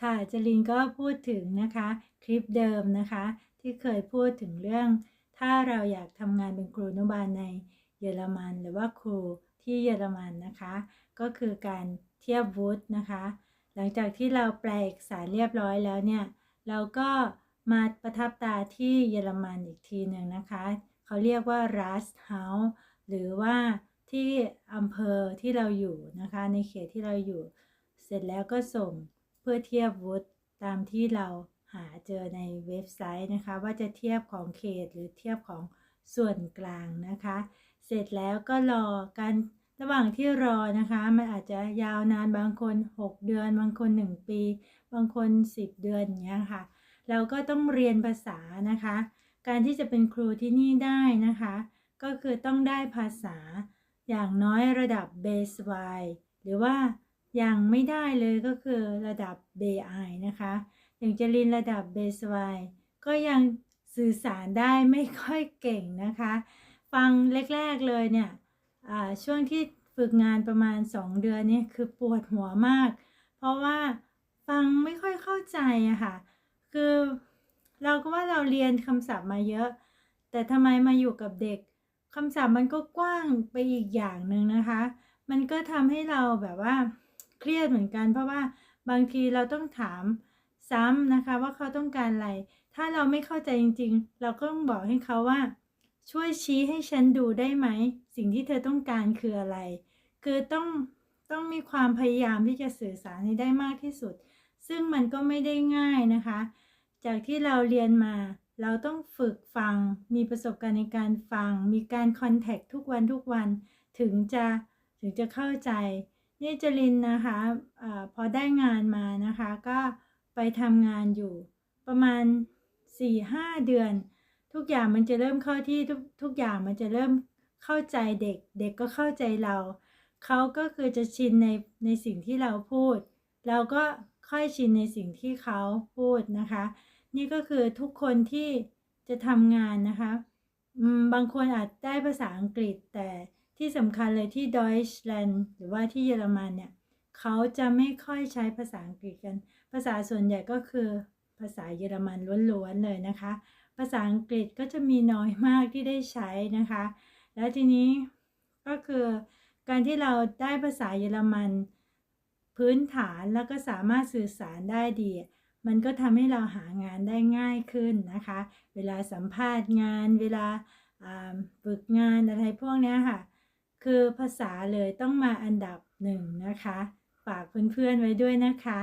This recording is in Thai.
ค่ะจรินก็พูดถึงนะคะคลิปเดิมนะคะ ที่เคยพูดถึงเรื่อง ถ้าเราอยากทำงานเป็นครูนุบาลในเยอรมันหรือว่าครูที่เยอรมันนะคะ ก็คือการเทียบวุฒินะคะ หลังจากที่เราแปลเอกสารเรียบร้อยแล้วเนี่ยเราก็มาประทับตาที่เยอรมันอีกทีหนึ่งนะคะ เขาเรียกว่า Rast House หรือว่าที่อำเภอที่เราอยู่นะคะ ในเขตที่เราอยู่ เสร็จแล้วก็ส่ง เพื่อเทียบวุฒิตามที่เราหาเจอในเว็บไซต์นะคะ ว่าจะเทียบของเขตหรือเทียบของส่วนกลางนะคะ เสร็จแล้วก็รอการระหว่างที่รอนะคะ มันอาจจะยาวนานบางคน 6 เดือน บางคน 1 ปี บางคน 10 เดือนอย่างเงี้ยค่ะ เราก็ต้องเรียนภาษานะคะ การที่จะเป็นครูที่นี่ได้นะคะ ก็คือต้องได้ภาษาอย่างน้อยระดับ Base Y หรือว่า ยังไม่ได้เลยก็คือระดับ B1 นะคะ อย่างจรินระดับ b a s y ก็ยังสื่อสารได้ไม่ค่อยเก่งนะคะ ฟังแรกๆเลยเนี่ยช่วงที่ฝึกงานประมาณ 2 เดือนนี่คือปวดหัวมาก เพราะว่าฟังไม่ค่อยเข้าใจอะค่ะ คือเราก็ว่าเราเรียนคำศัพท์มาเยอะ แต่ทำไมมาอยู่กับเด็กคำศัพท์มันก็กว้างไปอีกอย่างหนึ่งนะคะ มันก็ทำให้เราแบบว่า เครียดเหมือนกัน เพราะว่าบางทีเราต้องถามซ้ำนะคะว่าเขาต้องการอะไร ถ้าเราไม่เข้าใจจริง ๆ เราก็ต้องบอกให้เขาว่า ช่วยชี้ให้ฉันดูได้ไหม สิ่งที่เธอต้องการคืออะไร คือต้องต้องมีความพยายามที่จะสื่อสารให้ได้มากที่สุด ซึ่งมันก็ไม่ได้ง่ายนะคะ จากที่เราเรียนมา เราต้องฝึกฟัง มีประสบการณ์ในการฟัง มีการคอนแทคทุกวันทุกวัน ถึงจะถึงจะเข้าใจ นี่จรินนะคะอาพอได้งานมานะคะ ก็ไปทำงานอยู่ประมาณ 4-5 เดือน ทุกอย่างมันจะเริ่มเข้าที่ทุกทุกอย่างมันจะเริ่มเข้าใจเด็ก เด็กก็เข้าใจเรา เขาก็คือจะชินในในสิ่งที่เราพูด เราก็ค่อยชินในสิ่งที่เขาพูดนะคะ นี่ก็คือทุกคนที่จะทำงานนะคะบางคนอาจได้ภาษาอังกฤษแต่ ที่สำคัญเลยที่ดอยช์แลนด์หรือว่าที่เยอรมันเนี่ยเขาจะไม่ค่อยใช้ภาษาอังกฤษกัน ภาษาส่วนใหญ่ก็คือภาษาเยอรมันล้วนๆเลยนะคะ ภาษาอังกฤษก็จะมีน้อยมากที่ได้ใช้นะคะ แล้วทีนี้ก็คือการที่เราได้ภาษาเยอรมันพื้นฐานแล้วก็สามารถสื่อสารได้ดี มันก็ทำให้เราหางานได้ง่ายขึ้นนะคะ เวลาสัมภาษณ์งาน เวลาอ่าฝึกงานอะไรพวกนี้ค่ะ คือภาษาเลยต้องมาอันดับหนึ่งนะคะ ฝากเพื่อนๆไว้ด้วยนะคะ